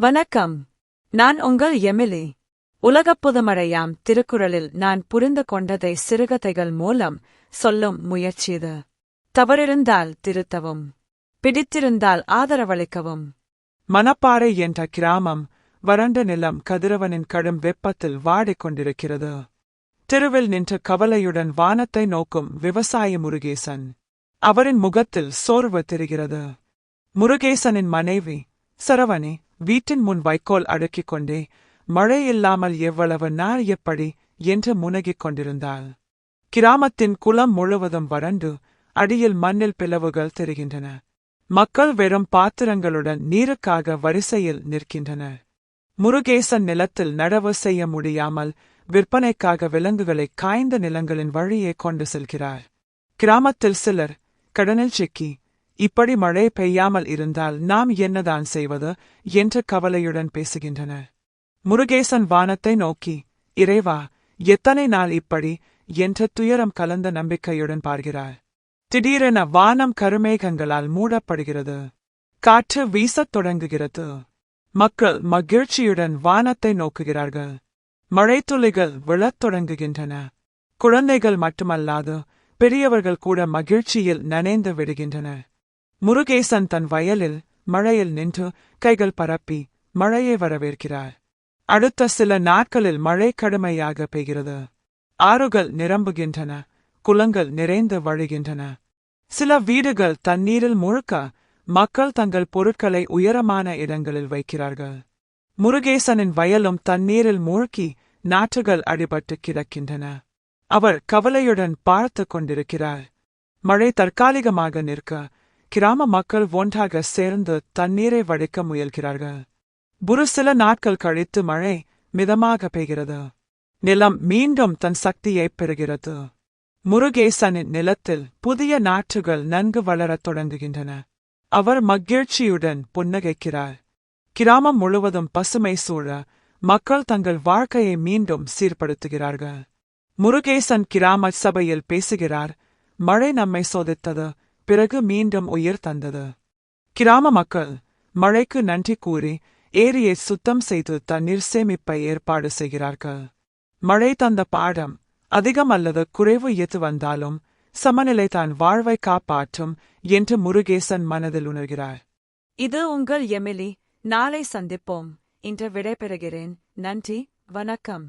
வணக்கம். நான் உங்கள் எமிலி. உலகப் புதுமழையாம் திருக்குறளில் நான் புரிந்து கொண்டதை சிறுகதைகள் மூலம் சொல்லும் முயற்சிது தவறிருந்தால் திருத்தவும். பிடித்திருந்தால் ஆதரவளிக்கவும். மணப்பாறை என்ற கிராமம் வறண்ட நிலம் கதிரவனின் கடும் வெப்பத்தில் வாடிக் கொண்டிருக்கிறது. தெருவில் நின்று கவலையுடன் வானத்தை நோக்கும் விவசாயி முருகேசன். அவரின் முகத்தில் சோர்வு தெரிகிறது. முருகேசனின் மனைவி சரவணி வீட்டின் முன் வைக்கோல் அடுக்கிக் கொண்டே மழை இல்லாமல் எவ்வளவு நாள் எப்படி? என்று முனகிக் கொண்டிருந்தாள். கிராமத்தின் குளம் முழுவதும் வறண்டு அடியில் மண்ணில் பிளவுகள் தெரிகின்றன. மக்கள் வெறும் பாத்திரங்களுடன் நீருக்காக வரிசையில் நிற்கின்றனர். முருகேசன் நிலத்தில் நடவு செய்ய முடியாமல் விற்பனைக்காக விலங்குகளை காய்ந்த நிலங்களின் வழியே கொண்டு செல்கிறார். கிராமத்தில் சிலர் கடனில் சிக்கி இப்படி மழை பெய்யாமல் இருந்தால் நாம் என்னதான் செய்வது? என்ற கவலையுடன் பேசுகின்றனர் முருகேசன் வானத்தை நோக்கி இறைவா எத்தனை நாள் இப்படி? என்ற துயரம் கலந்த நம்பிக்கையுடன் பார்கிறார் திடீரென வானம் கருமேகங்களால் மூடப்படுகிறது. காற்று வீசத் தொடங்குகிறது. மக்கள் மகிழ்ச்சியுடன் வானத்தை நோக்குகிறார்கள். மழைத்துளிகள் விழத் தொடங்குகின்றன. குழந்தைகள் மட்டுமல்லாது பெரியவர்கள் கூட மகிழ்ச்சியில் நனைந்து விடுகின்றனர். முருகேசன் தன் வயலில் மழையில் நின்று கைகள் பரப்பி மழையை வரவேற்கிறார். அடுத்த சில நாட்களில் மழை கடுமையாக பெய்கிறது. ஆறுகள் நிரம்புகின்றன குளங்கள் நிறைந்து வழிகின்றன. சில வீடுகள் தண்ணீரில் முழுக்க மக்கள் தங்கள் பொருட்களை உயரமான இடங்களில் வைக்கிறார்கள். முருகேசனின் வயலும் தண்ணீரில் மூழ்கி நாற்றுகள் அடிபட்டு கிடக்கின்றன. அவர் கவலையுடன் பார்த்து கொண்டிருக்கிறார். மழை தற்காலிகமாக நிற்க கிராம மக்கள் ஒன்றாக சேர்ந்து தண்ணீரை வடிக்க முயல்கிறார்கள். ஒரு சில நாட்கள் கழித்து மழை மிதமாக பெய்கிறது. நிலம் மீண்டும் தன் சக்தியைப் பெறுகிறது. முருகேசனின் நிலத்தில் புதிய நாற்றுகள் நன்கு வளரத் தொடங்குகின்றன. அவர் மகிழ்ச்சியுடன் புன்னகைக்கிறார். கிராமம் முழுவதும் பசுமை சூழ மக்கள் தங்கள் வாழ்க்கையை மீண்டும் சீர்படுத்துகிறார்கள். முருகேசன் கிராம சபையில் பேசுகிறார் மழை நம்மை சோதித்தது பிறகு மீண்டும் உயிர் தந்தது. கிராம மக்கள் மழைக்கு நன்றி கூறி ஏரியை சுத்தம் செய்து தண்ணீர் சேமிப்பை ஏற்பாடு செய்கிறார்கள். மழை தந்த பாடம் அதிகம் அல்லது குறைவு எது வந்தாலும் சமநிலை தான் வாழ்வை காப்பாற்றும் என்று முருகேசன் மனதில் உணர்கிறார். இது உங்கள் எமிலி. நாளை சந்திப்போம். இன்று விடைபெறுகிறேன். நன்றி. வணக்கம்.